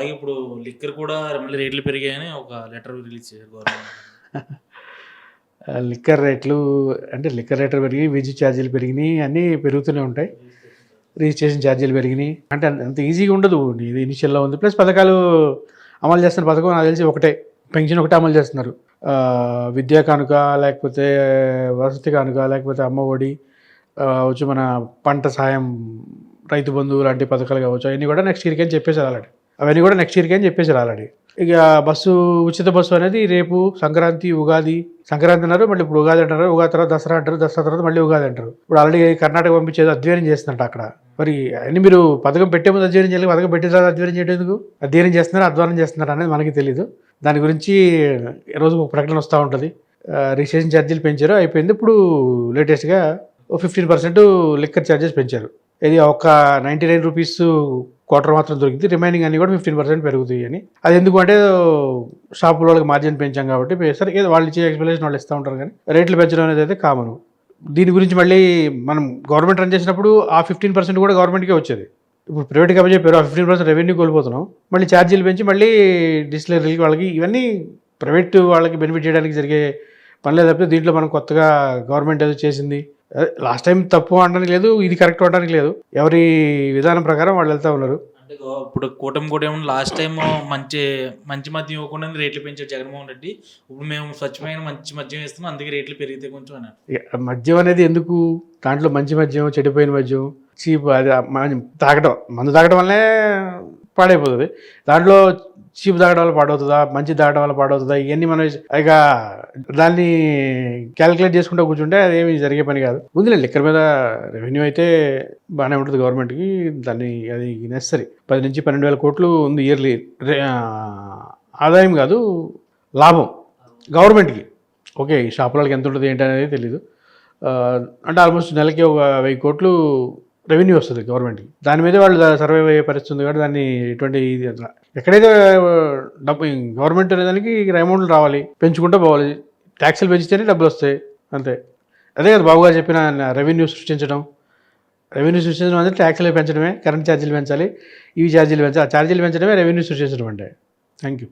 అలాగే ఇప్పుడు లిక్కర్ కూడా మళ్ళీ రేట్లు పెరిగాయని ఒక లెటర్ రిలీజ్ చేశారు గవర్నమెంట్. లిక్కర్ రేట్లు అంటే లిక్కర్ రేట్లు పెరిగి విద్యుత్ ఛార్జీలు పెరిగినాయి అన్నీ పెరుగుతూనే ఉంటాయి. రిజిస్ట్రేషన్ ఛార్జీలు పెరిగినాయి. అంటే అంత ఈజీగా ఉండదు ఇది ఇనిషియల్లో ఉంది. ప్లస్ పథకాలు అమలు చేస్తున్న పథకం నాకు తెలిసి ఒకటే. పెన్షన్ ఒకటే అమలు చేస్తున్నారు. విద్యా కానుక లేకపోతే వసతి కానుక లేకపోతే అమ్మ ఒడి వచ్చి మన పంట సాయం రైతు బంధువు లాంటి పథకాలు కావచ్చు అవన్నీ కూడా నెక్స్ట్ ఇయర్కి అని చెప్పేసారు అలాంటి అవన్నీ కూడా నెక్స్ట్ ఇయర్కి అని చెప్పేసి ఆల్రెడీ. ఇక బస్సు ఉచిత బస్సు అనేది రేపు సంక్రాంతి ఉగాది సంక్రాంతి అన్నారు మళ్ళీ ఇప్పుడు ఉగాది అంటారు ఉగాది తర్వాత దసరా అంటారు దసరా తర్వాత మళ్ళీ ఉగాది అంటారు. ఇప్పుడు ఆల్రెడీ కర్ణాటక పంపించేది అధ్యయనం చేస్తుందంట అక్కడ. మరి అన్ని మీరు పథకం పెట్టే ముందు అధ్యయనం చేయాలి పథకం పెట్టిన తర్వాత అధ్యయనం చేయడం అధ్యయనం చేస్తున్నారు అధ్వానం చేస్తున్నారు అనేది మనకి తెలియదు దాని గురించి రోజు ఒక ప్రకటన వస్తూ ఉంటుంది. రిజిస్ట్రేషన్ ఛార్జీలు పెంచారు అయిపోయింది. ఇప్పుడు లేటెస్ట్గా ఓ ఫిఫ్టీన్ పర్సెంట్ లిక్కర్ ఛార్జెస్ పెంచారు. ఇది ఒక నైంటీ నైన్ రూపీస్ క్వార్టర్ మాత్రం దొరికింది. రిమైనింగ్ అన్ని కూడా ఫిఫ్టీన్ పర్సెంట్ పెరుగుతాయి అని. అది ఎందుకు అంటే షాపుల వాళ్ళకి మార్జిన్ పెంచాం కాబట్టి సరే వాళ్ళు ఇచ్చే ఎక్స్ప్లెనేషన్ వాళ్ళు ఇస్తూ ఉంటారు కానీ రేట్లు పెంచడం అనేది అయితే కామన్ దీని గురించి మళ్ళీ మనం గవర్నమెంట్ రన్ చేసినప్పుడు ఆ ఫిఫ్టీన్ పర్సెంట్ కూడా గవర్నమెంట్కే వచ్చేది. ఇప్పుడు ప్రైవేట్ కంపెనీ చెప్పారు ఆ ఫిఫ్టీన్ పర్సెంట్ రెవెన్యూ కోల్పోతున్నాం. మళ్ళీ ఛార్జీలు పెంచి మళ్ళీ డిస్టిలరీకి వాళ్ళకి ఇవన్నీ ప్రైవేట్ వాళ్ళకి బెనిఫిట్ చేయడానికి జరిగే పనులే తప్పితే దీంట్లో మనం కొత్తగా గవర్నమెంట్ ఏదో చేసింది లాస్ట్ టైం తప్పు అనడానికి లేదు ఇది కరెక్ట్ అనడానికి లేదు. ఎవరి విధానం ప్రకారం వాళ్ళు వెళ్తూ ఉన్నారు. ఇప్పుడు కూటమి కూడా ఏమన్నా లాస్ట్ టైం మంచి మంచి మద్యం ఇవ్వకుండా రేట్లు పెంచారు జగన్మోహన్ రెడ్డి. ఇప్పుడు మేము స్వచ్ఛమైన మంచి మద్యం ఇస్తున్నాం అందుకే రేట్లు పెరిగితే కొంచెం అన్నారు మద్యం అనేది ఎందుకు? దాంట్లో మంచి మద్యం చెడిపోయిన మద్యం చీప్ అది తాగడం మందు తాగడం వల్లే పాడైపోతుంది. దాంట్లో చీప్ తాగడం వల్ల పాడవుతుందా? మంచి తాగడం వల్ల పాడవుతుందా? ఇవన్నీ మనం ఇక దాన్ని క్యాలిక్యులేట్ చేసుకుంటూ కూర్చుంటే అదేమి జరిగే పని కాదు. ముందులే లిక్కర్ మీద రెవెన్యూ అయితే బాగానే ఉంటుంది గవర్నమెంట్కి. దాన్ని అది నెసరీ పది నుంచి పన్నెండు వేల కోట్లు ఉంది ఇయర్లీ. ఆదాయం కాదు లాభం గవర్నమెంట్కి. ఓకే ఈ షాపులకి ఎంత ఉంటుంది ఏంటి అనేది తెలీదు. అంటే ఆల్మోస్ట్ నెలకి ఒక వెయ్యి కోట్లు రెవెన్యూ వస్తుంది గవర్నమెంట్కి. దాని మీదే వాళ్ళు సర్వే అయ్యే పరిస్థితి ఉంది కాబట్టి దాన్ని ఎటువంటి ఇది అట్లా. ఎక్కడైతే డబ్బు గవర్నమెంట్ అనేదానికి అమౌంట్లు రావాలి పెంచుకుంటూ పోవాలి. ట్యాక్సులు పెంచితేనే డబ్బులు వస్తాయి అంతే. అదే కదా బాబుగారు చెప్పిన రెవెన్యూ సృష్టించడం. రెవెన్యూ సృష్టించడం అంటే ట్యాక్సులు పెంచడమే కరెంట్ ఛార్జీలు పెంచాలి ఇవి ఛార్జీలు పెంచాలి ఆ ఛార్జీలు పెంచడమే రెవెన్యూ సృష్టించడం అంటే. Thank you